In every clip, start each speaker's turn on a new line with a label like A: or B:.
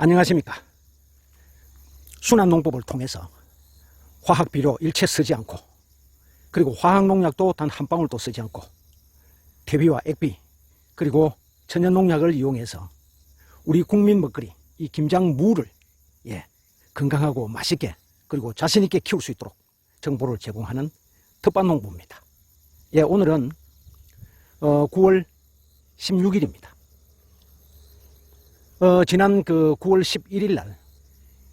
A: 안녕하십니까. 순환농법을 통해서 화학 비료 일체 쓰지 않고 그리고 화학 농약도 단 한 방울도 쓰지 않고 대비와 액비 그리고 천연 농약을 이용해서 우리 국민 먹거리 이 김장 무를 예, 건강하고 맛있게 그리고 자신 있게 키울 수 있도록 정보를 제공하는 특반농부입니다. 예, 오늘은 어, 9월 16일입니다. 어, 지난 그 9월 11일 날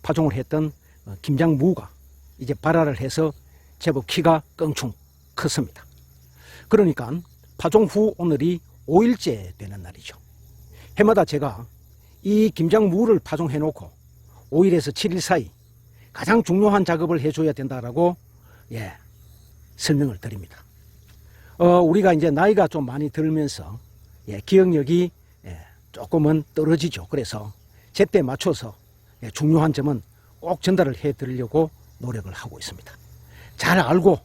A: 파종을 했던 어, 김장무가 이제 발화를 해서 제법 키가 껑충 컸습니다. 그러니까 파종 후 오늘이 5일째 되는 날이죠. 해마다 제가 이 김장무를 파종해 놓고 5일에서 7일 사이 가장 중요한 작업을 해줘야 된다라고 예, 설명을 드립니다. 어, 우리가 이제 나이가 좀 많이 들면서 예, 기억력이 예, 조금은 떨어지죠. 그래서 제때 맞춰서 예, 중요한 점은 꼭 전달을 해 드리려고 노력을 하고 있습니다. 잘 알고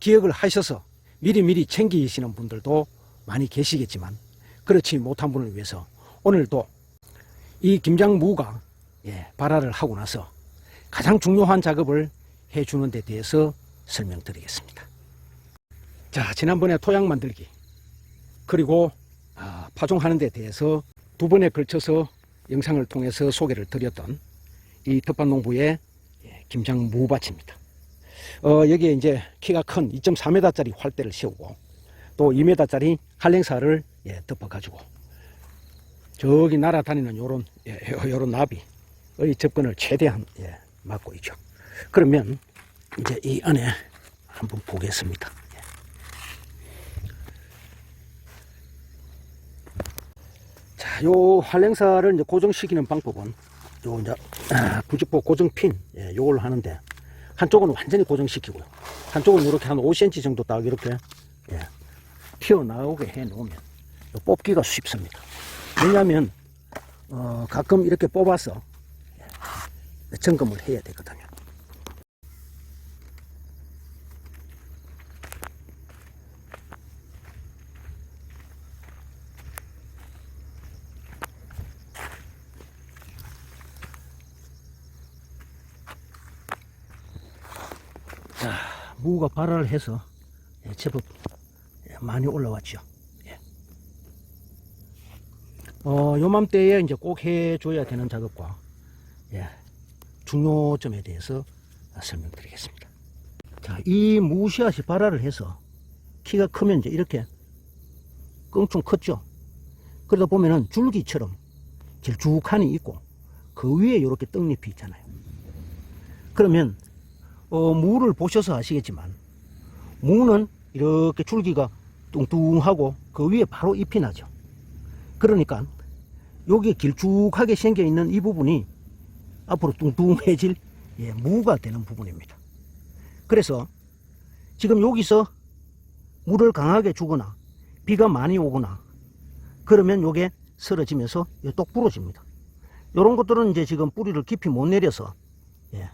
A: 기억을 하셔서 미리미리 챙기시는 분들도 많이 계시겠지만 그렇지 못한 분을 위해서 오늘도 이 김장무가 예, 발화를 하고 나서 가장 중요한 작업을 해주는 데 대해서 설명드리겠습니다. 자, 지난번에 토양 만들기 그리고 아, 파종하는 데 대해서 두 번에 걸쳐서 영상을 통해서 소개를 드렸던 이 텃밭 농부의 예, 김장 무밭입니다. 어, 여기에 이제 키가 큰 2.4m짜리 활대를 세우고 또 2m짜리 한랭사를 예, 덮어가지고 저기 날아다니는 요런 예, 요런 나비의 접근을 최대한 예, 막고 있죠. 그러면 이제 이 안에 한번 보겠습니다. 자, 요 한랭사를 이제 고정시키는 방법은 요 이제 아, 부직포 고정핀 예, 요걸 하는데 한쪽은 완전히 고정시키고요. 한쪽은 이렇게 한 5cm 정도 딱 이렇게 예, 튀어나오게 해 놓으면 뽑기가 쉽습니다. 왜냐하면 어, 가끔 이렇게 뽑아서 예, 점검을 해야 되거든요. 자, 무가 발화를 해서 예, 제법 예, 많이 올라왔죠. 예. 어, 요맘때에 이제 꼭 해줘야 되는 작업과 예, 중요점에 대해서 설명드리겠습니다. 자, 이 무씨앗이 발화를 해서 키가 크면 이제 이렇게 껑충 컸죠. 그러다 보면은 줄기처럼 길쭉하니 있고 그 위에 이렇게 떡잎이 있잖아요. 그러면 어, 무를 보셔서 아시겠지만 무는 이렇게 줄기가 뚱뚱하고 그 위에 바로 잎이 나죠. 그러니까 여기 길쭉하게 생겨 있는 이 부분이 앞으로 뚱뚱해질 예, 무가 되는 부분입니다. 그래서 지금 여기서 물을 강하게 주거나 비가 많이 오거나 그러면 요게 쓰러지면서 똑 부러집니다. 이런 것들은 이제 지금 뿌리를 깊이 못 내려서 예,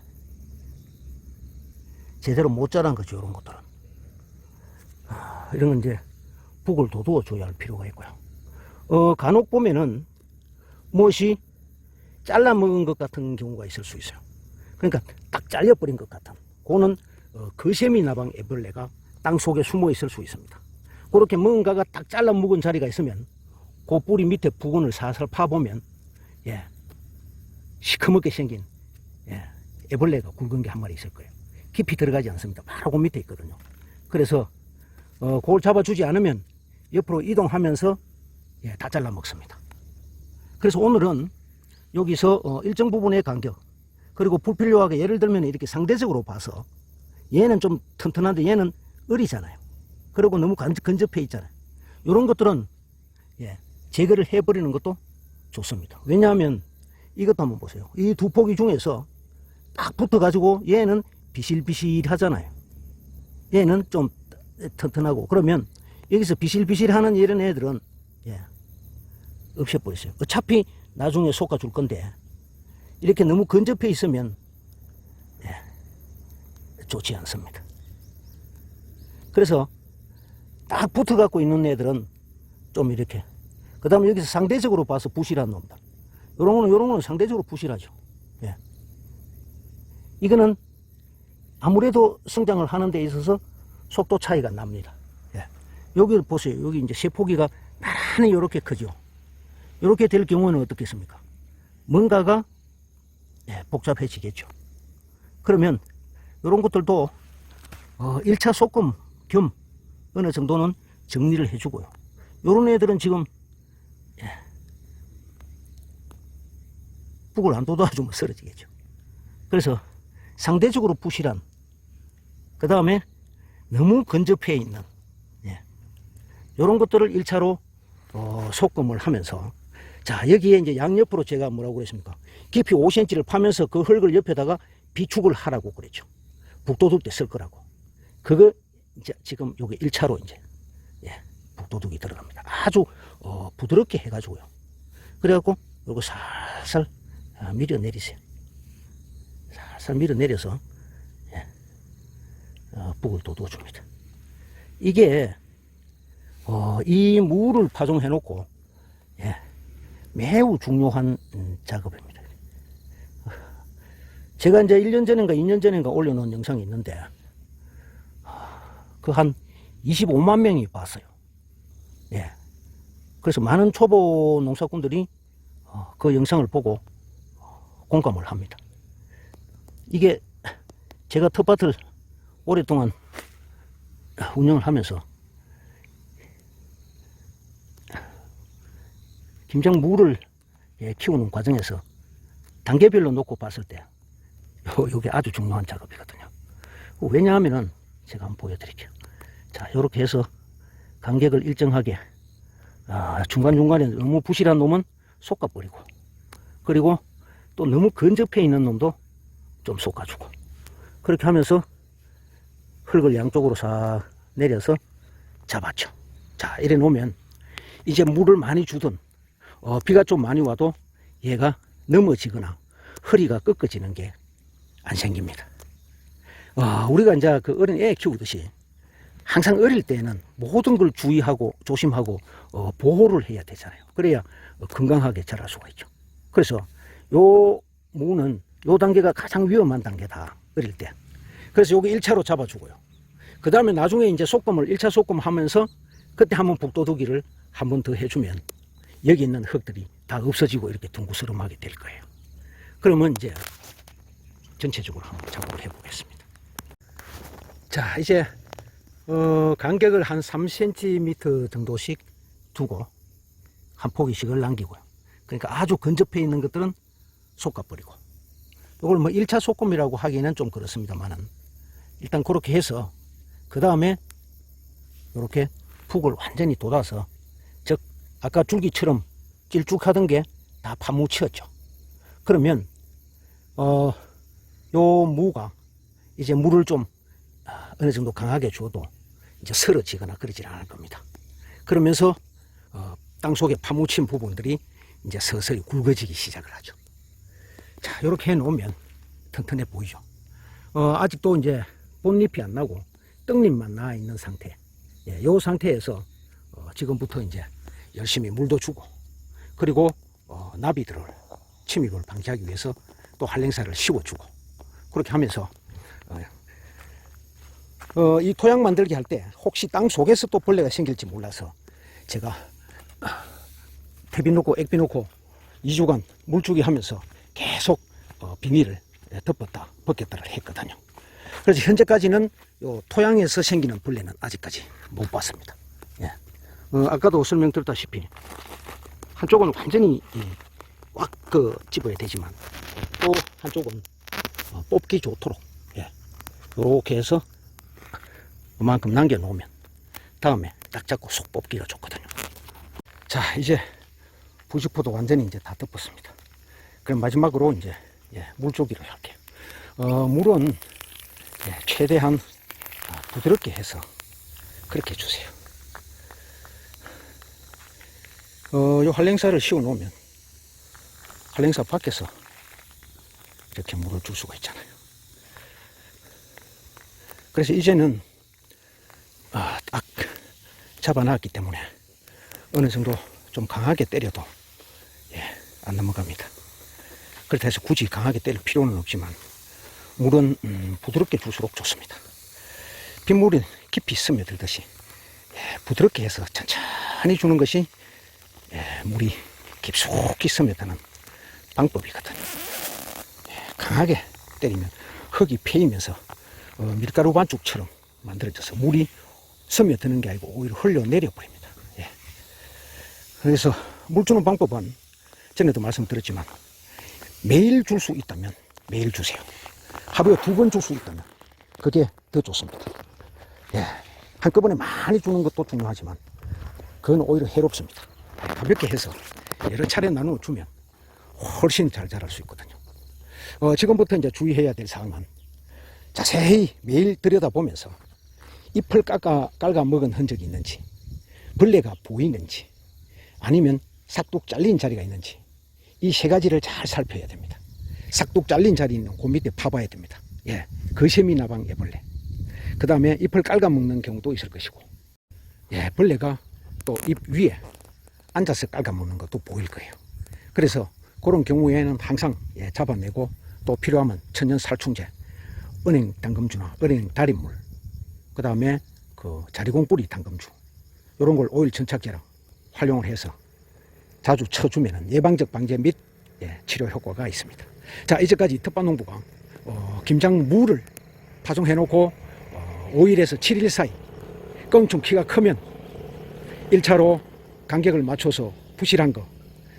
A: 제대로 못 자란 거죠, 이런 것들은. 아, 이런 건 이제 북을 도두어 줘야 할 필요가 있고요. 어, 간혹 보면은 무엇이 잘라 먹은 것 같은 경우가 있을 수 있어요. 그러니까 딱 잘려버린 것 같은. 그거는 어, 거세미 나방 애벌레가 땅 속에 숨어 있을 수 있습니다. 그렇게 뭔가가 딱 잘라 묵은 자리가 있으면 그 뿌리 밑에 부근을 살살 파보면 예, 시커멓게 생긴 예, 애벌레가 굵은 게 한 마리 있을 거예요. 깊이 들어가지 않습니다. 바로 그 밑에 있거든요. 그래서 어, 그걸 잡아주지 않으면 옆으로 이동하면서 예, 다 잘라 먹습니다. 그래서 오늘은 여기서 어, 일정 부분의 간격 그리고 불필요하게 예를 들면 이렇게 상대적으로 봐서 얘는 좀 튼튼한데 얘는 어리잖아요. 그리고 너무 간- 근접해 있잖아요. 이런 것들은 예, 제거를 해버리는 것도 좋습니다. 왜냐하면 이것도 한번 보세요. 이 두 포기 중에서 딱 붙어가지고 얘는 비실비실하잖아요. 얘는 좀 튼튼하고 그러면 여기서 비실비실하는 이런 애들은 예, 없애버리세요. 어차피 나중에 솎아줄 건데 이렇게 너무 근접해 있으면 예, 좋지 않습니다. 그래서 딱 붙어갖고 있는 애들은 좀 이렇게 그 다음에 여기서 상대적으로 봐서 부실한 놈들 요런 거는, 요런 거는 상대적으로 부실하죠. 예. 이거는 아무래도 성장을 하는 데 있어서 속도 차이가 납니다. 예. 여기 보세요. 여기 이제 세포기가 나란히 이렇게 크죠. 이렇게 될 경우는 어떻겠습니까? 뭔가가 예, 복잡해지겠죠. 그러면 이런 것들도 어, 1차 소금 겸 어느 정도는 정리를 해주고요. 요런 애들은 지금 예, 북을 안 돋아주면 쓰러지겠죠. 그래서 상대적으로 부실한 그 다음에 너무 근접해 있는 예, 이런 것들을 1차로 어, 소금을 하면서 자 여기에 이제 양옆으로 제가 뭐라고 그랬습니까? 깊이 5cm를 파면서 그 흙을 옆에다가 비축을 하라고 그랬죠. 북도둑 때 쓸 거라고. 그거 이제 지금 요게 1차로 이제 예, 북도둑이 들어갑니다. 아주 어, 부드럽게 해가지고요. 그래갖고 요거 살살 아, 밀어 내리세요. 살살 밀어 내려서 예, 어, 북을 돋워줍니다 이게 어, 이 물을 파종해 놓고 예, 매우 중요한 음, 작업입니다. 제가 이제 1년 전인가 2년 전인가 올려놓은 영상이 있는데 그 한 25만 명이 봤어요. 예. 그래서 많은 초보 농사꾼들이 어, 그 영상을 보고 어, 공감을 합니다. 이게 제가 텃밭을 오랫동안 운영을 하면서 김장 무를 예, 키우는 과정에서 단계별로 놓고 봤을 때 요, 요게 아주 중요한 작업이거든요. 왜냐하면은 제가 한번 보여드릴게요. 자, 요렇게 해서 간격을 일정하게 아, 중간중간에 너무 부실한 놈은 솎아버리고 그리고 또 너무 근접해 있는 놈도 좀 솎아주고 그렇게 하면서 흙을 양쪽으로 싹 내려서 잡았죠. 자, 이래 놓으면 이제 물을 많이 주든 어, 비가 좀 많이 와도 얘가 넘어지거나 허리가 꺾어지는 게 안 생깁니다. 어, 우리가 이제 그 어린 애 키우듯이 항상 어릴 때는 모든 걸 주의하고 조심하고 어, 보호를 해야 되잖아요. 그래야 어, 건강하게 자랄 수가 있죠. 그래서 요 무는 요 단계가 가장 위험한 단계다. 어릴 때. 그래서 요게 1차로 잡아주고요. 그 다음에 나중에 이제 소금을 1차 소금 하면서 그때 한번 북도둑이를 한 번 더 해주면 여기 있는 흙들이 다 없어지고 이렇게 둥구스름하게 될 거예요. 그러면 이제 전체적으로 한번 작업을 해보겠습니다. 자, 이제 어, 간격을 한 3cm 정도씩 두고 한 포기씩을 남기고요. 그러니까 아주 근접해 있는 것들은 솎아버리고 이걸 뭐 1차 소금이라고 하기는 좀 그렇습니다만은 일단 그렇게 해서 그 다음에 이렇게 푹을 완전히 돋아서 즉 아까 줄기처럼 길쭉하던 게 다 파묻혔죠. 그러면 어, 요 무가 이제 물을 좀 아, 어느 정도 강하게 줘도 이제 쓰러지거나 그러질 않을 겁니다. 그러면서 어, 땅 속에 파묻힌 부분들이 이제 서서히 굵어지기 시작을 하죠. 자, 이렇게 해놓으면 튼튼해 보이죠. 어, 아직도 이제 꽃잎이 안 나고 떡잎만 나 있는 상태. 예, 요 상태에서 어, 지금부터 이제 열심히 물도 주고 그리고 어, 나비들을 침입을 방지하기 위해서 또 한랭사를 씌워주고 그렇게 하면서 어, 어, 이 토양 만들기 할 때 혹시 땅 속에서 또 벌레가 생길지 몰라서 제가 퇴비 놓고 액비 놓고 2주간 물주기 하면서 계속 어, 비닐을 덮었다 벗겼다를 했거든요. 그래서 현재까지는 요 토양에서 생기는 벌레는 아직까지 못 봤습니다. 예. 어, 아까도 설명드렸다시피 한쪽은 완전히 꽉그 집어야 되지만 또 한쪽은 어, 뽑기 좋도록 예. 이렇게 해서 그만큼 남겨놓으면 다음에 딱 잡고 쏙 뽑기가 좋거든요. 자 이제 부직포도 완전히 이제 다 덮었습니다. 그럼 마지막으로 이제 예, 물조기를 할게요. 어, 물은 예, 최대한 아, 부드럽게 해서 그렇게 주세요. 어, 요 한랭사를 씌워 놓으면 한랭사 밖에서 이렇게 물을 줄 수가 있잖아요. 그래서 이제는 아, 딱 잡아놨기 때문에 어느 정도 좀 강하게 때려도 예, 안 넘어갑니다. 그렇다 해서 굳이 강하게 때릴 필요는 없지만 물은 음, 부드럽게 줄수록 좋습니다. 빗물이 깊이 스며들듯이 예, 부드럽게 해서 천천히 주는 것이 예, 물이 깊숙이 스며드는 방법이거든요. 예, 강하게 때리면 흙이 패이면서 어, 밀가루 반죽처럼 만들어져서 물이 스며드는 게 아니고 오히려 흘러내려 버립니다. 예. 그래서 물 주는 방법은 전에도 말씀드렸지만 매일 줄 수 있다면 매일 주세요. 하루에 두 번 줄 수 있다면 그게 더 좋습니다. 예. 한꺼번에 많이 주는 것도 중요하지만 그건 오히려 해롭습니다. 가볍게 해서 여러 차례 나누어 주면 훨씬 잘 자랄 수 있거든요. 어, 지금부터 이제 주의해야 될 사항은 자세히 매일 들여다보면서 잎을 깎아, 깔아 먹은 흔적이 있는지, 벌레가 보이는지, 아니면 싹둑 잘린 자리가 있는지, 이 세 가지를 잘 살펴야 됩니다. 싹둑 잘린 자리 있는 그 밑에 파봐야 됩니다. 예. 거세미 나방 애벌레. 그 다음에 잎을 깔아 먹는 경우도 있을 것이고, 예. 벌레가 또 잎 위에 앉아서 깔아 먹는 것도 보일 거예요. 그래서 그런 경우에는 항상 예, 잡아내고 또 필요하면 천연 살충제, 은행 당금주나 은행 달인물, 그 다음에 그 자리공 뿌리 당금주, 이런 걸 오일 전착제랑 활용을 해서 자주 쳐주면 예방적 방제 및 예, 치료 효과가 있습니다. 자, 이제까지 텃밭농부가 어, 김장 무를 파종해 놓고 어, 5일에서 7일 사이 껑충 키가 크면 1차로 간격을 맞춰서 부실한 거,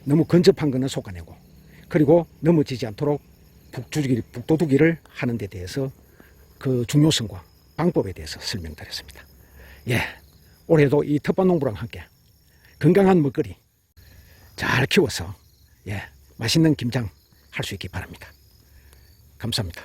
A: 너무 근접한 거는 솎아내고 그리고 넘어지지 않도록 북두기, 북도두기를 하는 데 대해서 그 중요성과 방법에 대해서 설명드렸습니다. 예, 올해도 이 텃밭농부랑 함께 건강한 먹거리 잘 키워서 예, 맛있는 김장 할 수 있기 바랍니다. 감사합니다.